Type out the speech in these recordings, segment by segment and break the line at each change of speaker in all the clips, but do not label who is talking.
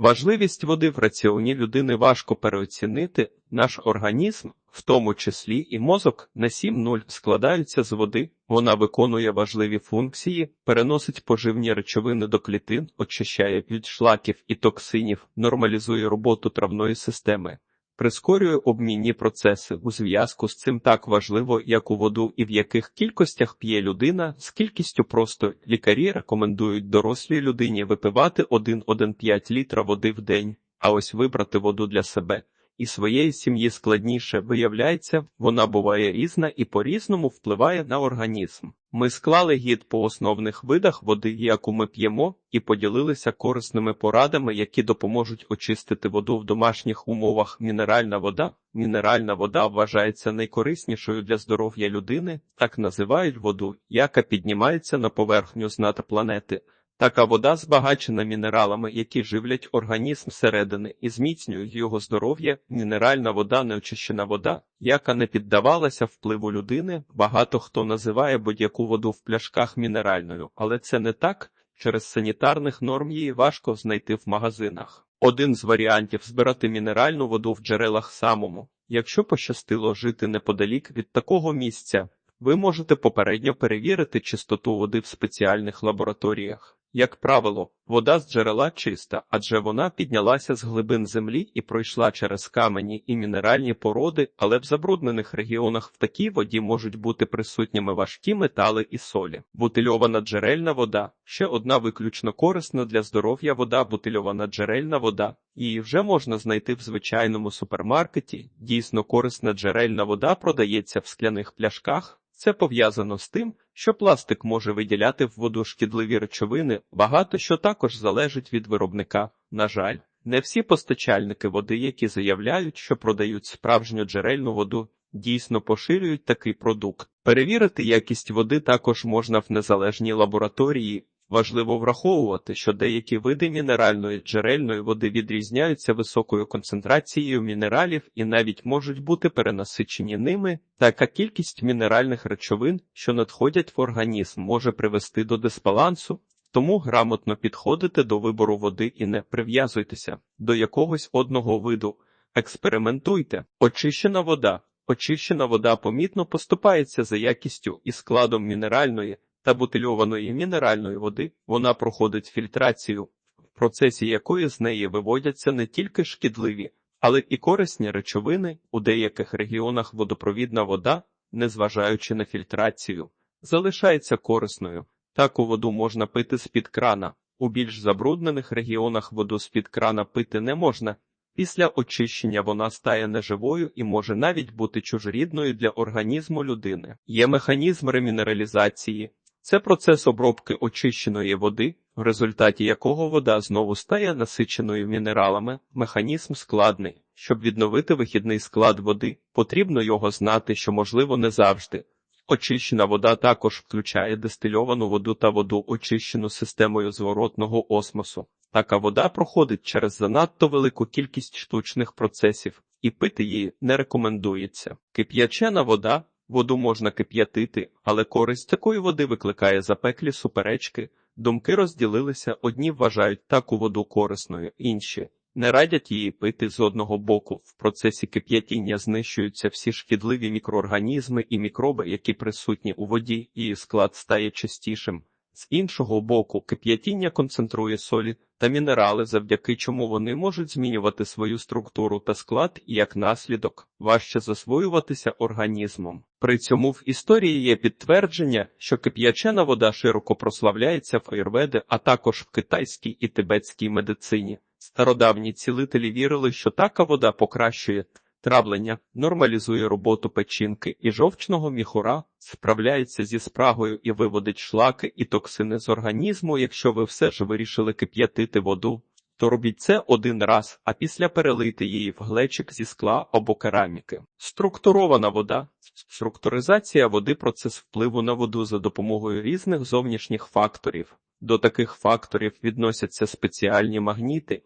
Важливість води в раціоні людини важко переоцінити. Наш організм, в тому числі і мозок, на 7-0 складаються з води. Вона виконує важливі функції, переносить поживні речовини до клітин, очищає від шлаків і токсинів, нормалізує роботу травної системи. Прискорює обмінні процеси у зв'язку з цим так важливо, як у воду і в яких кількостях п'є людина, з кількістю просто лікарі рекомендують дорослій людині випивати 1,1,5 літра води в день, а ось вибрати воду для себе і своєї сім'ї складніше виявляється, вона буває різна і по-різному впливає на організм. Ми склали гід по основних видах води, яку ми п'ємо, і поділилися корисними порадами, які допоможуть очистити воду в домашніх умовах. Мінеральна вода. Мінеральна вода вважається найкориснішою для здоров'я людини, так називають воду, яка піднімається на поверхню з планети. Така вода збагачена мінералами, які живлять організм всередини і зміцнюють його здоров'я. Мінеральна вода, неочищена вода, яка не піддавалася впливу людини. Багато хто називає будь-яку воду в пляшках мінеральною, але це не так. Через санітарних норм її важко знайти в магазинах. Один з варіантів збирати мінеральну воду в джерелах самому. Якщо пощастило жити неподалік від такого місця, ви можете попередньо перевірити чистоту води в спеціальних лабораторіях. Як правило, вода з джерела чиста, адже вона піднялася з глибин землі і пройшла через камені і мінеральні породи, але в забруднених регіонах в такій воді можуть бути присутніми важкі метали і солі. Бутильована джерельна вода ще одна виключно корисна для здоров'я вода, бутильована джерельна вода. Її вже можна знайти в звичайному супермаркеті. Дійсно корисна джерельна вода продається в скляних пляшках. Це пов'язано з тим, що пластик може виділяти в воду шкідливі речовини, багато що також залежить від виробника. На жаль, не всі постачальники води, які заявляють, що продають справжню джерельну воду, дійсно поширюють такий продукт. Перевірити якість води також можна в незалежній лабораторії, Важливо враховувати, що деякі види мінеральної джерельної води відрізняються високою концентрацією мінералів і навіть можуть бути перенасичені ними. Така кількість мінеральних речовин, що надходять в організм, може привести до дисбалансу, тому грамотно підходите до вибору води і не прив'язуйтеся до якогось одного виду. Експериментуйте, очищена вода. Очищена вода помітно поступається за якістю і складом мінеральної та бутильованої мінеральної води, вона проходить фільтрацію, в процесі якої з неї виводяться не тільки шкідливі, але і корисні речовини у деяких регіонах водопровідна вода, незважаючи на фільтрацію, залишається корисною. Таку воду можна пити з-під крана. У більш забруднених регіонах воду з-під крана пити не можна. Після очищення вона стає неживою і може навіть бути чужорідною для організму людини. Є механізм ремінералізації, це процес обробки очищеної води, в результаті якого вода знову стає насиченою мінералами. Механізм складний. Щоб відновити вихідний склад води, потрібно його знати, що можливо не завжди. Очищена вода також включає дистильовану воду та воду, очищену системою зворотного осмосу. Така вода проходить через занадто велику кількість штучних процесів, і пити її не рекомендується. Кип'ячена вода Воду можна кип'ятити, але користь такої води викликає запеклі суперечки. Думки розділилися, одні вважають таку воду корисною, інші не радять її пити з одного боку. В процесі кип'ятіння знищуються всі шкідливі мікроорганізми і мікроби, які присутні у воді, її склад стає чистішим. З іншого боку, кип'ятіння концентрує солі та мінерали, завдяки чому вони можуть змінювати свою структуру та склад і як наслідок важче засвоюватися організмом. При цьому в історії є підтвердження, що кип'ячена вода широко прославляється в аюрведи, а також в китайській і тибетській медицині. Стародавні цілителі вірили, що така вода покращує травлення, нормалізує роботу печінки і жовчного міхура, справляється зі спрагою і виводить шлаки і токсини з організму. Якщо ви все ж вирішили кип'ятити воду, то робіть це один раз, а після перелийте її в глечик зі скла або кераміки. Структурована вода. Структуризація води процес впливу на воду за допомогою різних зовнішніх факторів. До таких факторів відносяться спеціальні магніти,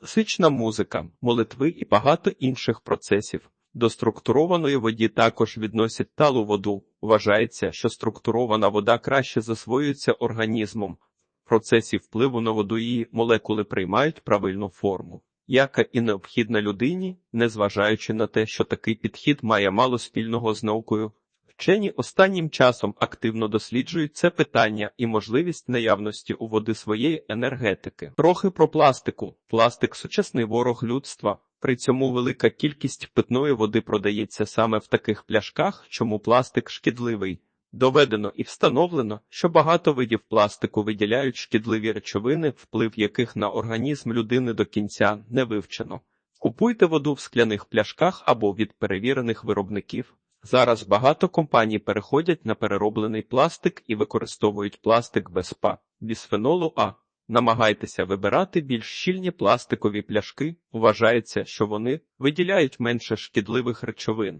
Класична музика, молитви і багато інших процесів. До структурованої воді також відносять талу воду. Вважається, що структурована вода краще засвоюється організмом. В процесі впливу на воду її молекули приймають правильну форму, яка і необхідна людині, незважаючи на те, що такий підхід має мало спільного з наукою. Вчені останнім часом активно досліджують це питання і можливість наявності у води своєї енергетики. Трохи про пластику. Пластик сучасний ворог людства. При цьому велика кількість питної води продається саме в таких пляшках, чому пластик шкідливий. Доведено і встановлено, що багато видів пластику виділяють шкідливі речовини, вплив яких на організм людини до кінця не вивчено. Купуйте воду в скляних пляшках або від перевірених виробників. Зараз багато компаній переходять на перероблений пластик і використовують пластик без ПА, бісфенолу А. Намагайтеся вибирати більш щільні пластикові пляшки. Вважається, що вони виділяють менше шкідливих речовин.